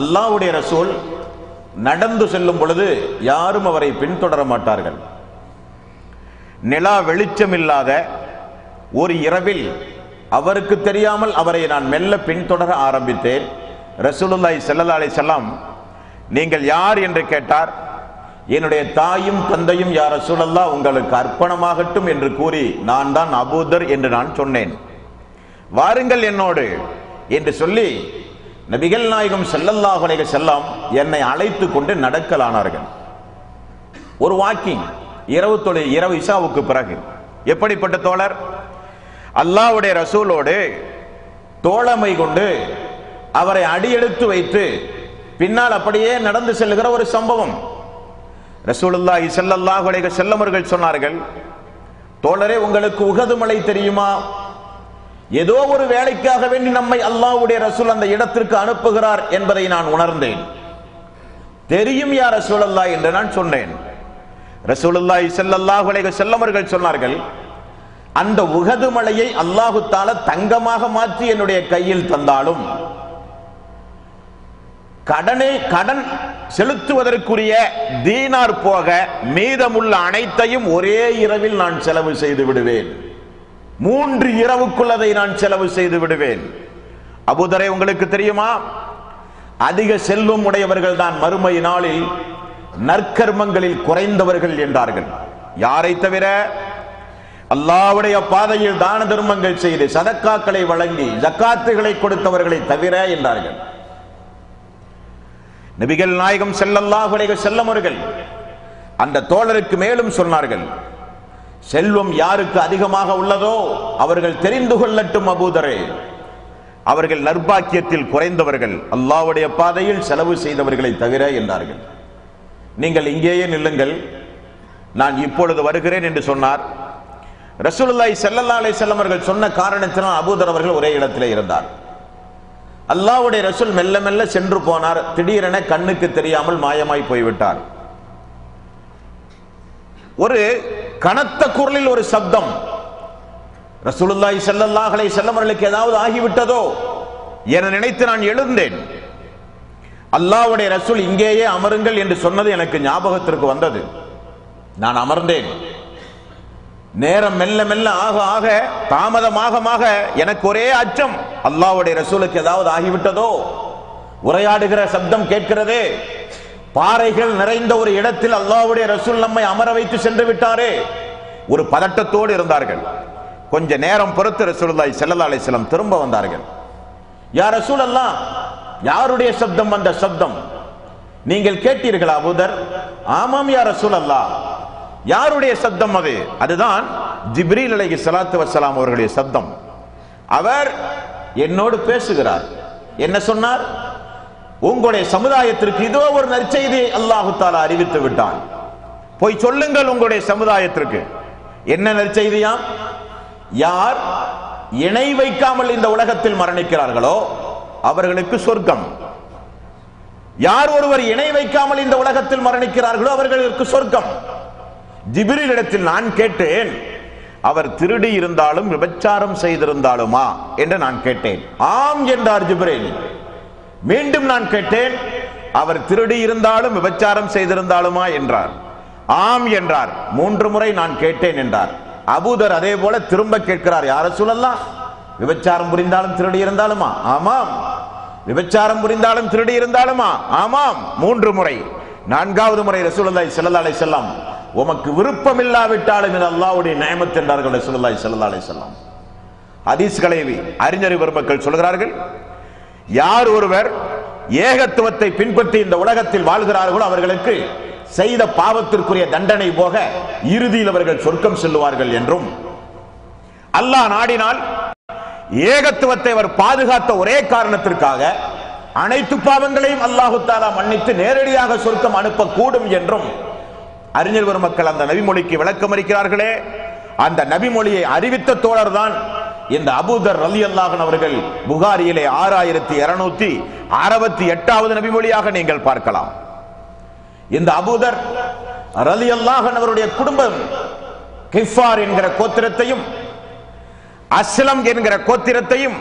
அல்லாஹ்வுடைய ரசூல் நடந்து செல்லும் பொழுது யாரும் அவரை பின்தொடர மாட்டார்கள். நிலா வெளிச்சம் இல்லாத ஒரு இரவில் அவருக்கு தெரியாமல் அவரை நான் மெல்ல பின்தொடர ஆரம்பித்தேன். ரசூலுல்லாய் செல்லல்லா அலைஹி செல்லாம் நீங்கள் யார்? என்று கேட்டார். என்னுடைய தாயும் தந்தையும் யார் ரசூலல்லா உங்களுக்கு அர்ப்பணமாகட்டும் என்று கூறி நான் தான் அபூதர் என்று நான் சொன்னேன். வாருங்கள் என்னோடு என்று சொல்லி நபிகள் நாயகம் ஸல்லல்லாஹு அலைஹி வஸல்லம் என்னை அழைத்து கொண்டு நடக்கலானார்கள். ஒரு வாக்கிங் இரவு தொழில் இரவு இசாவுக்கு பிறகு. எப்படிப்பட்ட தோழர்? அல்லாஹ்வுடைய ரசூலோடு தோழமை கொண்டு அவரை அடியெடுத்து வைத்து பின்னால் அப்படியே நடந்து செல்கிற ஒரு சம்பவம். ரசூலுல்லாஹி ஸல்லல்லாஹு அலைஹி செல்லமர்கள் சொன்னார்கள் தோழரே உங்களுக்கு உகது மலை தெரியுமா? ஏதோ ஒரு வேலைக்காக வேண்டி நம்மை அல்லாஹ்வுடைய ரசூல் அந்த இடத்திற்கு அனுப்புகிறார் என்பதை நான் உணர்ந்தேன். தெரியும் யார் ரசூலல்லா என்று நான் சொன்னேன். ரசூலுல்லாஹி ஸல்லல்லாஹு அலைஹி செல்லவர்கள் சொன்னார்கள் அந்த உகது மலையை அல்லாஹு தால தங்கமாக மாற்றி என்னுடைய கையில் தந்தாலும் கடனை கடன் செலுத்துவதற்குரிய தீனார் போக மீதமுள்ள அனைத்தையும் ஒரே இரவில் நான் செலவு செய்து விடுவேன். மூன்று இரவுக்குள் அதை நான் செலவு செய்து விடுவேன். அபுதரை உங்களுக்கு தெரியுமா? அதிக செல்வம் உடையவர்கள் தான் மறுமை நாளில் நற்கர்மங்களில் குறைந்தவர்கள் என்றார்கள். யாரை தவிர? அல்லாவுடைய பாதையில் தான தர்மங்கள் செய்து சதக்காக்களை வழங்கி ஜக்காத்துகளை கொடுத்தவர்களை தவிர என்றார்கள். நபிகள் நாயகம் செல்லல்லாஹுடைய அலைஹி அந்த தோழருக்கு மேலும் சொன்னார்கள் செல்வம் யாருக்கு அதிகமாக உள்ளதோ அவர்கள் தெரிந்து கொள்ளட்டும் அபூதரே. அவர்கள் நர்பாக்கியத்தில் குறைந்தவர்கள். அல்லாஹ்வுடைய பாதையில் செலவு செய்தவர்களை தவிர என்றார்கள். நீங்கள் இங்கேயே நில்லுங்கள். நான் இப்பொழுது வருகிறேன் என்று சொன்னார். ரசூலுல்லாய் செல்லல்லா அலை செல்லம் அவர்கள் சொன்ன காரணத்தினால் அபூதர் அவர்கள் ஒரே இடத்திலே இருந்தார். அல்லாஹ்வுடைய ரசூல் மெல்ல மெல்ல சென்று போனார். திடீரென கண்ணுக்கு தெரியாமல் மாயமாய் போய்விட்டார். ஒரு கனத்த குரலில் ஒரு சப்தம். ரசூலுல்லாய் செல்லல்லாஹலை செல்லவர்களுக்கு ஏதாவது ஆகிவிட்டதோ என நினைத்து நான் எழுந்தேன். அல்லாவுடைய ரசூல் இங்கேயே அமருங்கள் என்று சொன்னது எனக்கு ஞாபகத்திற்கு வந்தது. நான் அமர்ந்தேன். நேரம் மெல்ல மெல்ல ஆக ஆக தாமதமாக எனக்கு ஒரே அச்சம். அல்லாவுடைய ரசூலுக்கு ஏதாவது ஆகிவிட்டதோ? உரையாடுகிற சப்தம் கேட்கிறதே? பாறைகள் நிறைந்த ஒரு இடத்தில் அல்லாவுடைய ரசூல் நம்மை அமர வைத்து சென்று விட்டாரே. ஒரு பதட்டத்தோடு இருந்தார்கள். கொஞ்ச நேரம் பொறுத்து ரசூலுல்லாஹி ஸல்லல்லாஹு அலைஹி வஸல்லம் திரும்ப வந்தார்கள். யா ரசூல் அல்லாஹ் யாருடைய சப்தம் அந்த சப்தம்? நீங்கள் கேட்டீர்களா அபூதர்? ஆமாம் யா ரசூல் அல்லாஹ் யாருடைய சப்தம் அது? அதுதான் ஜிப்ரீல் அலைஹி ஸலாத்து வஸலாம் அவர்களுடைய சப்தம். அவர் என்னோடு பேசுகிறார். என்ன சொன்னார்? உங்களுடைய சமுதாயத்திற்கு இதோ ஒரு நற்செய்தியை அல்லாஹு தாலா அறிவித்து விட்டான். போய் சொல்லுங்கள் உங்களுடைய சமுதாயத்திற்கு. என்ன நற்செய்தியா? யார் இணை வைக்காமல் இந்த உலகத்தில் மரணிக்கிறார்களோ அவர்களுக்கு சொர்க்கம். யார் ஒருவர் இணை வைக்காமல் இந்த உலகத்தில் மரணிக்கிறார்களோ அவர்களுக்கு சொர்க்கம். ஜிபிரில் இடத்தில் நான் கேட்டேன். அவர் திருடி இருந்தாலும் விபச்சாரம் செய்திருந்தாலுமா? என்று நான் கேட்டேன். ஆம் என்றார் ஜிப்ரேல். மீண்டும் நான் கேட்டேன் அவர் திருடி இருந்தாலும் விபச்சாரம் செய்திருந்தாலுமா என்றார். ஆம் என்றார். மூன்று முறை நான் கேட்டேன் என்றார். அபூதர் அதே போல திரும்ப கேட்கிறார். யார சொல்லலாம் விபச்சாரம் புரிந்தாலும் திருடி இருந்தாலுமா? ஆமாம். விபச்சாரம் புரிந்தாலும் திருடி இருந்தாலுமா? ஆமாம். மூன்று முறை. நான்காவது முறை ரசூலுல்லாஹி ஸல்லல்லாஹு செல்லாம் உமக்கு விருப்பம் இல்லாவிட்டாலும் இது அல்லாவுடைய நியமத் என்றார்கள் ரசூலுல்லாஹி ஸல்லல்லாஹு செல்லாம் ஹதீஸ்களை அறிஞர் பெருமக்கள் சொல்கிறார்கள். யார் ஒருவர் ஏகத்துவத்தை பின்பற்றி இந்த உலகத்தில் வாழ்கிறார்களோ அவர்களுக்கு செய்த பாவத்திற்குரிய தண்டனை போக இறுதியில் அவர்கள் சொர்க்கம் செல்லுவார்கள் என்றும் அல்லாஹ் நாடினால் ஏகத்துவத்தை அவர் பாதுகாத்த ஒரே காரணத்திற்காக அனைத்து பாவங்களையும் அல்லாஹு தாலா மன்னித்து நேரடியாக சொர்க்கம் அனுப்பக்கூடும் என்றும் அறிஞர் பெருமக்கள் அந்த நபிமொழிக்கு விளக்கம் அளிக்கிறார்களே அந்த நபிமொழியை அறிவித்த தோழர் தான் இந்த அபூதர் ரலி அல்லாஹன் அவர்கள் புகாரியிலே ஆறாயிரத்தி இருநூத்தி அறுபத்தி எட்டாவது நபிமொழியாக நீங்கள் பார்க்கலாம். இந்த அபூதர் ரலி அல்லாஹன் அவருடைய குடும்பம் கிஃபார் என்கிற கோத்திரத்தையும் அஸ்லம் என்கிற கோத்திரத்தையும்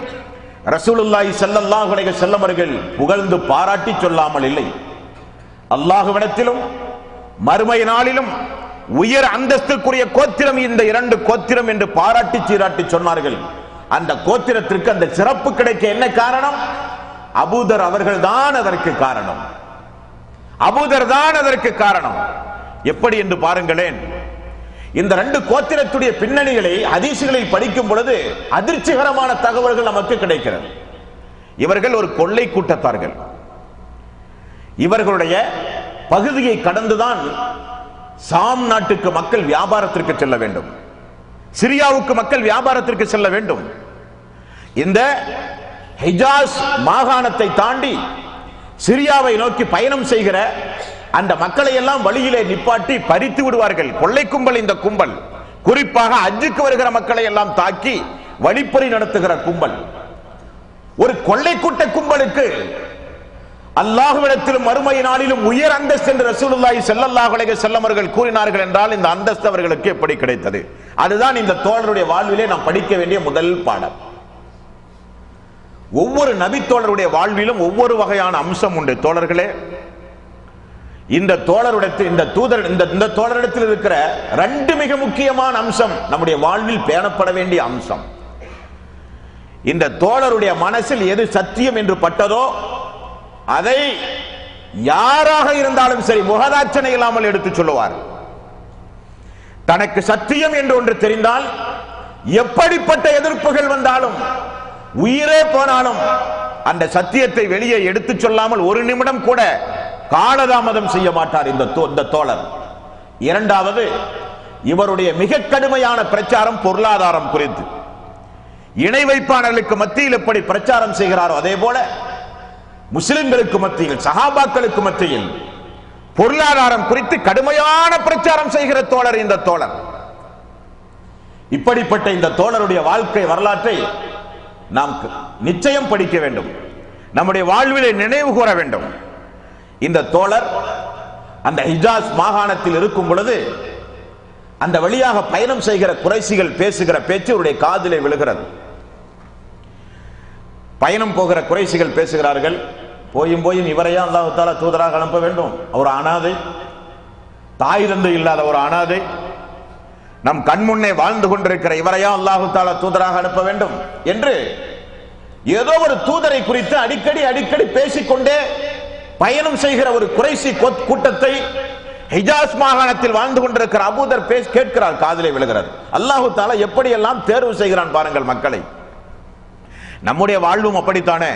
ரசூலுல்லாஹி சல்லல்லாஹு அலைஹி வஸல்லம் அவர்கள் புகழ்ந்து பாராட்டி சொல்லாமல் இல்லை. அல்லாஹ்விடத்திலும் மறுமை நாளிலும் உயர் அந்தஸ்துக்குரிய கோத்திரம் இந்த இரண்டு கோத்திரம் என்று பாராட்டி சீராட்டி சொன்னார்கள். அந்த கோத்திரத்திற்கு அந்த சிறப்பு கிடைக்க என்ன காரணம்? அபூதர் அவர்கள் தான் அதற்கு காரணம். அபூதர் தான் அதற்கு காரணம். எப்படி என்று பாருங்களேன். இந்த ரெண்டு கோத்திரத்துடைய பின்னணிகளை ஹதீசுகளில் படிக்கும் பொழுது அதிர்ச்சிகரமான தகவல்கள் நமக்கு கிடைக்கிறது. இவர்கள் ஒரு கொள்ளை கூட்டத்தார்கள். இவர்களுடைய பகுதியை கடந்துதான் சாம் நாட்டுக்கு மக்கள் வியாபாரத்திற்கு செல்ல வேண்டும். சிரியாவுக்கு மக்கள் வியாபாரத்திற்கு செல்ல வேண்டும். இந்த ஹிஜாஸ் மாகாணத்தை தாண்டி சிரியாவை நோக்கி பயணம் செய்கிற அந்த மக்களை எல்லாம் வழியிலே நிப்பாட்டி பறித்து விடுவார்கள். கொள்ளை கும்பல் இந்த கும்பல். குறிப்பாக அஜுக்கு வருகிற மக்களை எல்லாம் தாக்கி வழிப்பறி நடத்துகிற கும்பல். ஒரு கொள்ளை கூட்ட கும்பலுக்கு அல்லாஹ்விடத்திலும் மறுமை நாளிலும் உயர் அந்தஸ்து என்று ரசூலுல்லாஹி ஸல்லல்லாஹு அலைஹி வஸல்லம் அவர்கள் கூறினார்கள் என்றால் இந்த அந்தஸ்து அவர்களுக்கு எப்படி கிடைத்தது? அதுதான் இந்த தோழருடைய வாழ்விலே நாம் படிக்க வேண்டிய முதல் பாடம். ஒவ்வொரு நபித்தோழருடைய வாழ்விலும் ஒவ்வொரு வகையான அம்சம் உண்டு தோழர்களே. இந்த தோழருடத்தில் இந்த தூதர் இந்த இந்த தோழரிடத்தில் இருக்கிற ரெண்டு மிக முக்கியமான அம்சம் நம்முடைய வாழ்வில் பேணப்பட வேண்டிய அம்சம். இந்த தோழருடைய மனசில் எது சத்தியம் என்று பட்டதோ அதை யாராக இருந்தாலும் சரி முகதாட்சணை இல்லாமல் எடுத்து சொல்லுவார். தனக்கு சத்தியம் என்று ஒன்று தெரிந்தால் எப்படிப்பட்ட எதிர்ப்புகள் வந்தாலும் உயிரே போனாலும் அந்த சத்தியத்தை வெளியே எடுத்து சொல்லாமல் ஒரு நிமிடம் கூட காலதாமதம் செய்ய மாட்டார் இந்த இந்த தோழர். இரண்டாவது இவருடைய மிக கடுமையான பிரச்சாரம் பொருளாதாரம் குறித்து. இணை வைப்பாளர்களுக்கு மத்தியில் எப்படி பிரச்சாரம் செய்கிறாரோ அதே போல முஸ்லிம்களுக்கு மத்தியில் சஹாபாக்களுக்கு மத்தியில் பொருளாதாரம் குறித்து கடுமையான பிரச்சாரம் செய்கிற தோழர் இந்த தோழர். இப்படிப்பட்ட இந்த தோழருடைய வாழ்க்கை வரலாற்றை நாம் நிச்சயம் படிக்க வேண்டும். நம்முடைய வாழ்விலை நினைவு கூற வேண்டும். இந்த தோழர் அந்த ஹிஜாஸ் மாகாணத்தில் இருக்கும் பொழுது அந்த வழியாக பயணம் செய்கிற குறைசிகள் பேசுகிற பேச்சு அவருடைய காதிலே விழுகிறது. பயணம் போகிற குறைசிகள் பேசுகிறார்கள். போயும் போயும் இவரையா அல்லாஹால தூதராக அனுப்ப வேண்டும். அவர் அனாதை. தாய் தந்தை இல்லாத ஒரு அனாதை. நம் கண்முன்னே வாழ்ந்து கொண்டிருக்கிற இவரையா அல்லாஹுத்தால தூதராக அனுப்ப வேண்டும். என்று ஏதோ ஒரு தூதரை குறித்து அடிக்கடி அடிக்கடி பேசிக்கொண்டே பயணம் செய்கிற ஒரு குறைசி கூட்டத்தை ஹிஜாஸ் மாகாணத்தில் வாழ்ந்து கொண்டிருக்கிற அபூதர் பேஸ் கேட்கிறார் காதலை விழுகிறது. அல்லாஹு தாலா எப்படியெல்லாம் தேர்வு செய்கிறான் பாருங்கள் மக்களை. நம்முடைய வாழ்வும் அப்படித்தானே?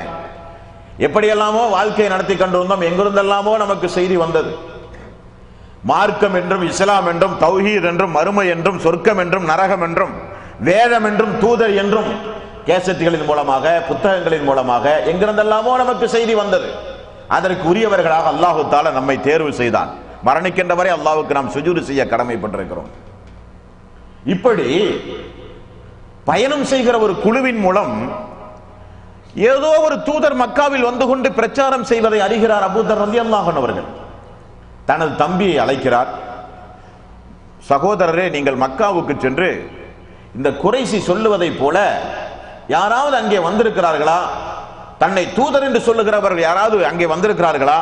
எப்படியெல்லாமோ வாழ்க்கையை நடத்தி கொண்டு வந்தோம் எங்கிருந்தெல்லாமோ நமக்கு செய்தி வந்தது. மார்க்கம் என்றும் இஸ்லாம் என்றும் தௌஹீத் என்றும் மறுமை என்றும் சொர்க்கம் என்றும் நரகம் என்றும் வேதம் என்றும் தூதர் என்றும் கேசட்டுகளின் மூலமாக புத்தகங்களின் மூலமாக எங்கிருந்தெல்லாமோ நமக்கு செய்தி வந்தது. அதற்கு உரியவர்களாக அல்லாஹு நம்மை தேர்வு செய்தான். மரணிக்கின்ற வரை நாம் சுஜூறு செய்ய கடமைப்பட்டிருக்கிறோம். இப்படி பயணம் செய்கிற ஒரு குழுவின் மூலம் ஏதோ ஒரு தூதர் மக்காவில் வந்து கொண்டு பிரச்சாரம் செய்வதை அறிகிறார் அபூதர் ரலி அவர்கள். தனது தம்பியை அழைக்கிறார். சகோதரரே நீங்கள் மக்காவுக்கு சென்று இந்த குறைசி சொல்லுவதைப் போல யாராவது அங்கே வந்திருக்கிறார்களா? தன்னை தூதர் என்று சொல்லுகிறவர்கள் யாராவது அங்கே வந்திருக்கிறார்களா?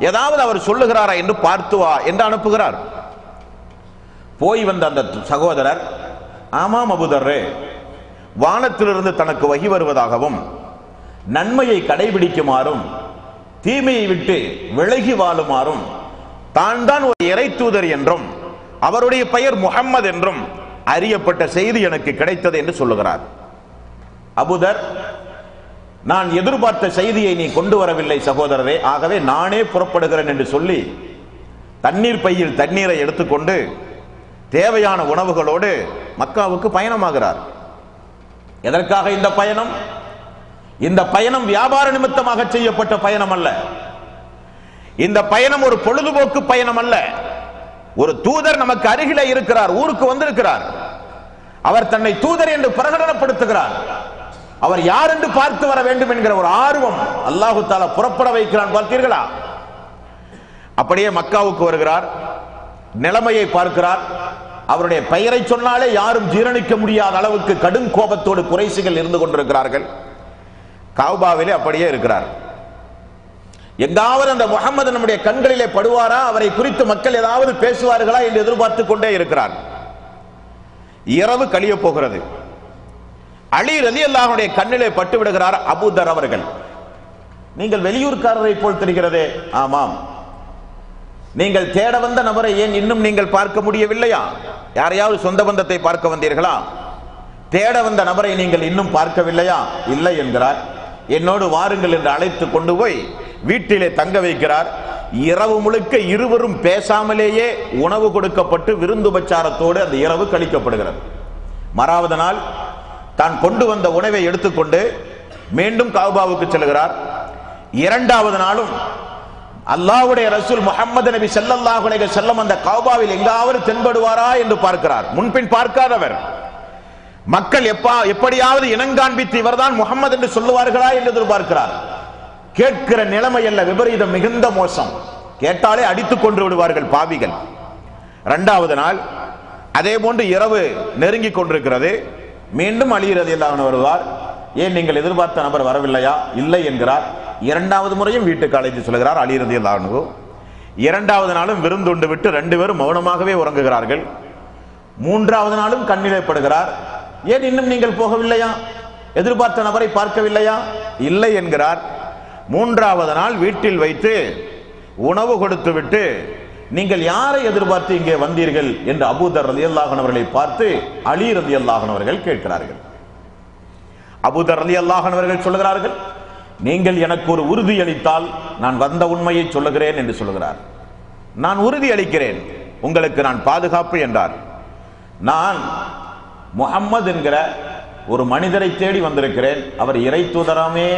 ஏதாவது அவர் சொல்லுகிறாரா என்று பார்த்து வா என்று அனுப்புகிறார். போய் வந்த அந்த சகோதரர் ஆமாம் அபுதர்ரே வானத்திலிருந்து தனக்கு வகி வருவதாகவும் நன்மையை கடைபிடிக்குமாறும் தீமையை விட்டு விலகி வாழுமாறும் தான் தான் ஒரு இறை தூதர் என்றும் அவருடைய பெயர் முகம்மது என்றும் அறியப்பட்ட செய்தி எனக்கு கிடைத்தது என்று சொல்லுகிறார். அபுதர் நான் எதிர்பார்த்த செய்தியை நீ கொண்டு வரவில்லை சகோதரரே ஆகவே நானே புறப்படுகிறேன் என்று சொல்லி தண்ணீர் பையில் தண்ணீரை எடுத்துக்கொண்டு தேவையான உணவுகளோடு மக்காவுக்கு பயணமாகிறார். எதற்காக இந்த பயணம்? இந்த பயணம் வியாபார நிமித்தமாக செய்யப்பட்ட பயணம் அல்ல இந்த பயணம் ஒரு பொழுதுபோக்கு பயணம் அல்ல ஒரு தூதர் நமக்கு அருகிலே இருக்கிறார் ஊருக்கு வந்திருக்கிறார். அவர் தன்னை தூதர் என்று பிரகடனப்படுத்துகிறார். அவர் யார் என்று பார்த்து வர வேண்டும் என்கிற ஒரு ஆர்வம் அல்லாஹு தாலா புறப்பட வைக்கிறான் பார்த்தீர்களா? அப்படியே மக்காவுக்கு வருகிறார் நிலைமையை பார்க்கிறார். அவருடைய பெயரை சொன்னாலே யாரும் ஜீரணிக்க முடியாத அளவுக்கு கடும் கோபத்தோடு குறைசிகள் இருந்து கொண்டிருக்கிறார்கள். காவ்பாவிலே அப்படியே இருக்கிறார். எங்காவது அந்த முகமது நம்முடைய கண்களிலே படுவாரா? அவரை குறித்து மக்கள் ஏதாவது பேசுவார்களா என்று எதிர்பார்த்து கொண்டே இருக்கிறார். இரவு கழிய போகிறது. அலி ரலி அல்லாஹுடைய கண்ணிலே பட்டு விடுகிறார் அபூதர் அவர்கள். நீங்கள் வெளியூர்காரரை போல் தெரிகிறதே. ஆமாம். நீங்கள் தேட வந்த நபரை ஏன் இன்னும் நீங்கள் பார்க்க முடியவில்லையா? யாரையாவது சொந்த பந்தத்தை பார்க்க வந்தீர்களா? தேட வந்த நபரை நீங்கள் இன்னும் பார்க்கவில்லையா? இல்லை என்கிறார். என்னோடு வாருங்கள் என்று அழைத்து கொண்டு போய் வீட்டிலே தங்க வைக்கிறார். இரவு முழுக்க இருவரும் பேசாமலேயே உணவு கொடுக்கப்பட்டு விருந்துபச்சாரத்தோடு அந்த இரவு கழிக்கப்படுகிறது. மறாவது நாள் தான் கொண்டு வந்த உணவை எடுத்துக்கொண்டு மீண்டும் காபாவுக்கு செல்கிறார். இரண்டாவது நாளும் அல்லாவுடைய ரசூல் முகமது நபி ஸல்லல்லாஹு செல்லம் அந்த காபாவில் எங்காவது தென்படுவாரா என்று பார்க்கிறார். முன்பின் பார்க்காதவர். மக்கள் எப்பா எப்படியாவது இனங்காண்பித்து இவர்தான் முகமது என்று சொல்லுவார்களா என்று எதிர்பார்க்கிறார். கேட்கிற நிலைமை அல்ல விபரீதம் மிகுந்த மோசம். கேட்டாலே அடித்துக் கொண்டு விடுவார்கள் பாவிகள். இரண்டாவது நாள் அதே போன்று இரவு நெருங்கி கொண்டிருக்கிறது. மீண்டும் அழிகிறது எல்லாம் வருவார். ஏன் நீங்கள் எதிர்பார்த்த நபர் வரவில்லையா? இல்லை என்கிறார். இரண்டாவது முறையும் வீட்டுக்கு அழைத்து சொல்கிறார் அழிகிறது எல்லாம் இரண்டாவது நாளும் விருந்துண்டு விட்டு ரெண்டு பேரும் மௌனமாகவே உறங்குகிறார்கள். மூன்றாவது நாளும் கண்ணிலே படுகிறார். ஏன் இன்னும் நீங்கள் போகவில்லையா? எதிர்பார்த்த நபரை பார்க்கவில்லையா? இல்லை என்கிறார். மூன்றாவது நாள் வீட்டில் வைத்து உணவு கொடுத்துவிட்டு நீங்கள் யாரை எதிர்பார்த்து இங்கே வந்தீர்கள் என்று அபூதர் ரலி அவர்களை பார்த்து அலி ரலி அவர்கள் கேட்கிறார்கள். அபூதர் ரலி அவர்கள் சொல்லுகிறார்கள் நீங்கள் எனக்கு ஒரு உறுதி அளித்தால் நான் வந்த உண்மையை சொல்லுகிறேன் என்று சொல்லுகிறார். நான் உறுதி அளிக்கிறேன். உங்களுக்கு நான் பாதுகாப்பு என்றார். நான் முகம்மது என்கிற ஒரு மனிதரை தேடி வந்திருக்கிறேன். அவர் இறை தூதராமே.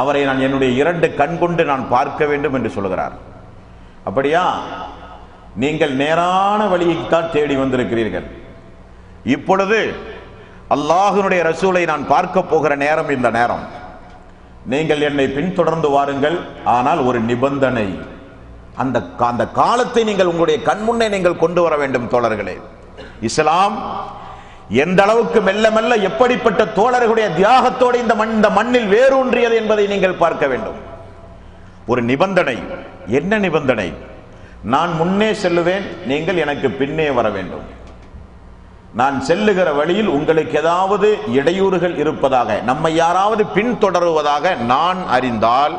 அவரை நான் என்னுடைய இரண்டு கண் கொண்டு நான் பார்க்க வேண்டும் என்று சொல்கிறார். அப்படியா? நீங்கள் நேரான வழியைத்தான் தேடி வந்திருக்கிறீர்கள். இப்பொழுது அல்லாஹனுடைய ரசூலை நான் பார்க்க போகிற நேரம் இந்த நேரம். நீங்கள் என்னை பின்தொடர்ந்து வாருங்கள். ஆனால் ஒரு நிபந்தனை. அந்த அந்த காலத்தை நீங்கள் உங்களுடைய கண்முன்னே நீங்கள் கொண்டு வர வேண்டும் தோழர்களே. இஸ்லாம் எந்த அளவுக்கு மெல்ல மெல்ல எப்படிப்பட்ட தோழர்களுடைய தியாகத்தோடு இந்த மண் இந்த மண்ணில் வேரூன்றியது என்பதை நீங்கள் பார்க்க வேண்டும். ஒரு நிபந்தனை என்ன நிபந்தனை? நான் முன்னே செல்லுவேன் நீங்கள் எனக்கு பின்னே வர வேண்டும். நான் செல்லுகிற வழியில் உங்களுக்கு ஏதாவது இடையூறுகள் இருப்பதாக நம்மை யாராவது பின்தொடருவதாக நான் அறிந்தால்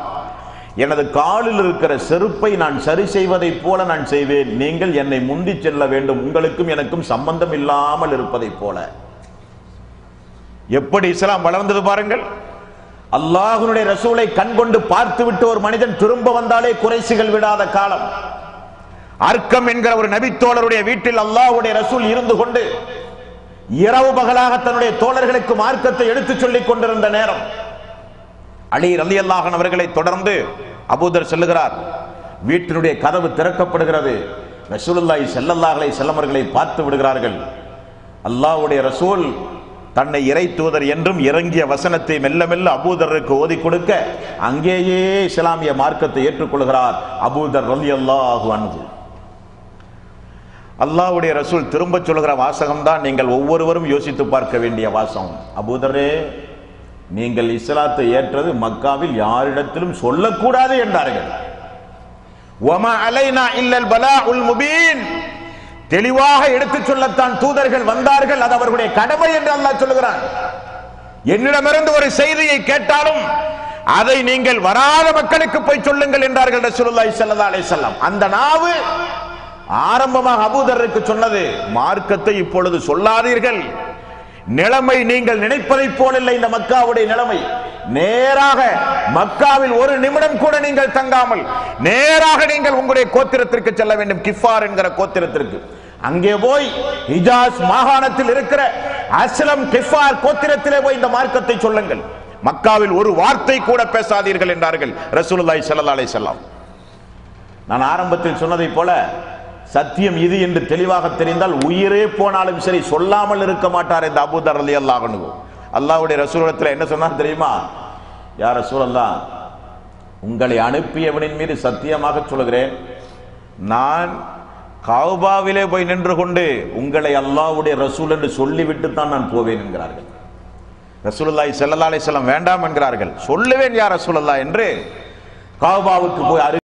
எனது காலில் இருக்கிற செருப்பை நான் சரி செய்வதைப் போல நான் செய்வேன். நீங்கள் என்னை முந்தி செல்ல வேண்டும். உங்களுக்கும் எனக்கும் சம்பந்தம் இல்லாமல் இருப்பதைப் போல. எப்படி இஸ்லாம் வளர்ந்தது பாருங்கள். அல்லாஹுனுடைய ரசூலை கண்கொண்டு பார்த்துவிட்டு ஒரு மனிதன் திரும்ப வந்தாலே குறைசிகள் விடாத காலம். அர்க்கம் என்கிற ஒரு நபித்தோழருடைய வீட்டில் அல்லாஹுடைய ரசூல் இருந்து கொண்டு இரவு பகலாக தன்னுடைய தோழர்களுக்கு மார்க்கத்தை எடுத்துச் சொல்லிக் கொண்டிருந்த நேரம். அலி ரலி அல்லாஹன் அவர்களை தொடர்ந்து அபூதர் செல்லுகிறார். வீட்டினுடைய கதவு திறக்கப்படுகிறது. ரசூலுல்லாய் செல்லல்லாஹலை செல்லமர்களை பார்த்து விடுகிறார்கள். அல்லாஹ்வுடைய ரசூல் தன்னை இறை தூதர் என்றும் இறங்கிய வசனத்தை மெல்ல மெல்ல அபூதருக்கு ஓதி கொடுக்க அங்கேயே இஸ்லாமிய மார்க்கத்தை ஏற்றுக்கொள்கிறார் அபூதர் ரலி அல்லாஹு அன்ஹு ரசூல் திரும்ப சொல்கிற வாசகம் தான் நீங்கள் ஒவ்வொருவரும் யோசித்து பார்க்க வேண்டிய வாசகம். அபூதரே நீங்கள் இஸ்லாத்தை ஏற்றது மக்காவில் யாரிடத்திலும் சொல்லக்கூடாது என்றார்கள். ஒமா அலைனா இல்லல் பலாஉல் முபீன். தெளிவாக எடுத்துச் சொல்லத்தான் தூதர்கள் வந்தார்கள். அது அவர்களுடைய கடமை என்று அல்லாஹ் சொல்லுகிறான். என்னிடமிருந்து ஒரு செய்தியை கேட்டாலும் அதை நீங்கள் வராத மக்களுக்கு போய் சொல்லுங்கள் என்றார்கள் ரசூலுல்லாஹி ஸல்லல்லாஹு அலைஹி வஸல்லம். அந்த நாவு ஆரம்பமாக அபூதருக்கு சொன்னது மார்க்கத்தை இப்பொழுது சொல்லாதீர்கள். நிலைமை நீங்கள் நினைப்பதைப் போல இல்லை இந்த மக்காவுடைய நிலைமை. நேராக மக்காவில் ஒரு நிமிடம் கூட நீங்கள் தங்காமல் நேராக நீங்கள் உங்களுடைய கோத்திரத்திற்கு செல்ல வேண்டும் கிஃபார் என்கிற கோத்திரத்திற்கு. அங்கே போய் ஹிஜாஸ் மாகாணத்தில் இருக்கிற அஸ்லம் கிஃபார் கோத்திரத்திலே போய் இந்த மார்க்கத்தை சொல்லுங்கள். மக்காவில் ஒரு வார்த்தை கூட பேசாதீர்கள் என்றார்கள் ரசூலுல்லாய் செல்லலாலே அலைஹி நான் ஆரம்பத்தில் சொன்னதைப் போல சத்தியம் இது என்று தெளிவாக தெரிந்தால் உயிரே போனாலும் சரி சொல்லாமல் இருக்க மாட்டார் இந்த அபூதர் அலி அல்லாஹனு அல்லாவுடைய ரசூலத்தில் என்ன சொன்னார் தெரியுமா? யார் ரசூலல்லா உங்களை அனுப்பியவனின் மீது சத்தியமாக சொல்கிறேன் நான் காவ்பாவிலே போய் நின்று கொண்டு உங்களை அல்லாஹ்வுடைய ரசூல் என்று சொல்லிவிட்டு தான் நான் போவேன் என்கிறார்கள். ரசூலுல்லாஹி ஸல்லல்லாஹு அலைஹி வேண்டாம் என்கிறார்கள். சொல்லுவேன் யார் ரசூலல்லா என்று காவ்பாவுக்கு போய் அரு